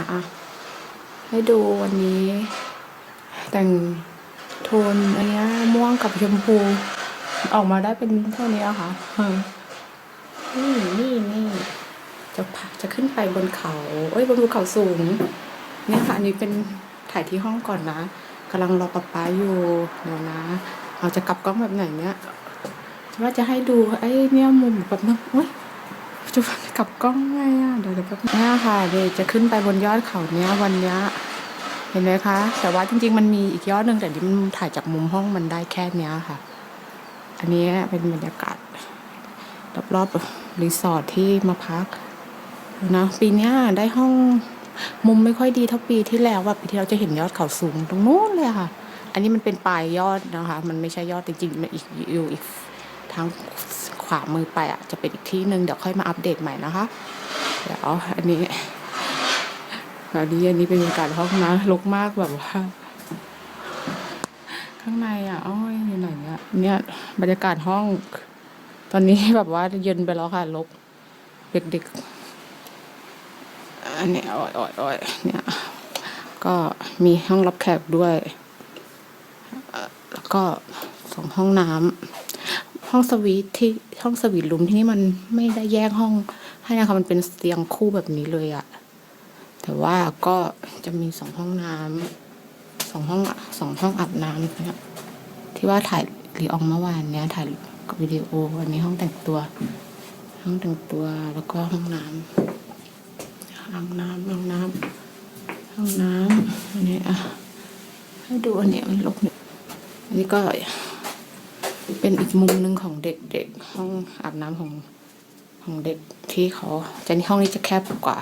อะให้ดูวันนี้ แต่งโทนอันเนี้ยม่วงกับชมพู ออกมาได้เป็นเท่านี้อะค่ะนี่นี่นี่จะพาจะขึ้นไปบนเขาเอ้ยบนภูเขาสูง เนี่ยค่ะ อันนี้เป็นถ่ายที่ห้องก่อนนะกำลังรอป๊าป๊าอยู่เดี๋ยวนะเราจะกลับกล้องแบบไหนเนี่ยว่าจะให้ดูไอ้เนี่ยมุมแบบนึงเฮ้ย จะกลับกล้องไงอะเดี๋ยวเดี๋ยวแป๊บนึงเนี่ยค่ะเดี๋ยวจะขึ้นไปบนยอดเขาเนี้ยวันเนี้ยเห็นไหมคะ แต่ว่าจริง ๆ มันมีอีกยอดหนึ่งแต่ที่มันถ่ายจากมุมห้องมันได้แค่เนี้ยค่ะ อันนี้เป็นบรรยากาศรอบๆรีสอร์ทที่มาพักนะปีเนี้ยได้ห้องมุมไม่ค่อยดีเท่าปีที่แล้วว่าปีที่เราจะเห็นยอดเขาสูงตรงนู้นเลยค่ะ อันนี้มันเป็นปลายยอดนะคะ มันไม่ใช่ยอดจริงๆมันอีกอยู่อีกทาง ขวามือไปอะจะเป็นอีกที่หนึ่งเดี๋ยวค่อยมาอัปเดตใหม่นะคะ เดี๋ยวอันนี้อันนี้อันนี้เป็นบรรยากาศห้องนะรกมากแบบว่าข้างในอะอ้อยอยู่ไหนเนี่ยเนี่ยบรรยากาศห้อง ตอนนี้แบบว่าเย็นไปแล้วค่ะลกเด็กๆอันนี้อ่อยอ่อยอ่อยเนี่ยก็มีห้องรับแขกด้วย แล้วก็สองห้องน้ำ ห้องสวีทที่ห้องสวีทรูมที่นี่มันไม่ได้แยกห้องให้นะคะมันเป็นเตียงคู่แบบนี้เลยอะแต่ว่าก็จะมีสองห้องน้ำสองห้องสองห้องอาบน้ำนี่ยที่ว่าถ่ายรีอองเมื่อวานเนี้ยถ่ายวิดีโอวันนี้ห้องแต่งตัว ห้องแต่งตัวแล้วก็ห้องน้ำห้องน้ำห้องน้ำห้องน้ำอันนี้อะให้ดูอันนี้มันลกเนี่ยอันนี้ก็ เป็นอีกมุมหนึ่งของเด็กๆ ห้องอาบน้ำของของเด็กที่เขาจะนี่ห้องนี้จะแคบกว่า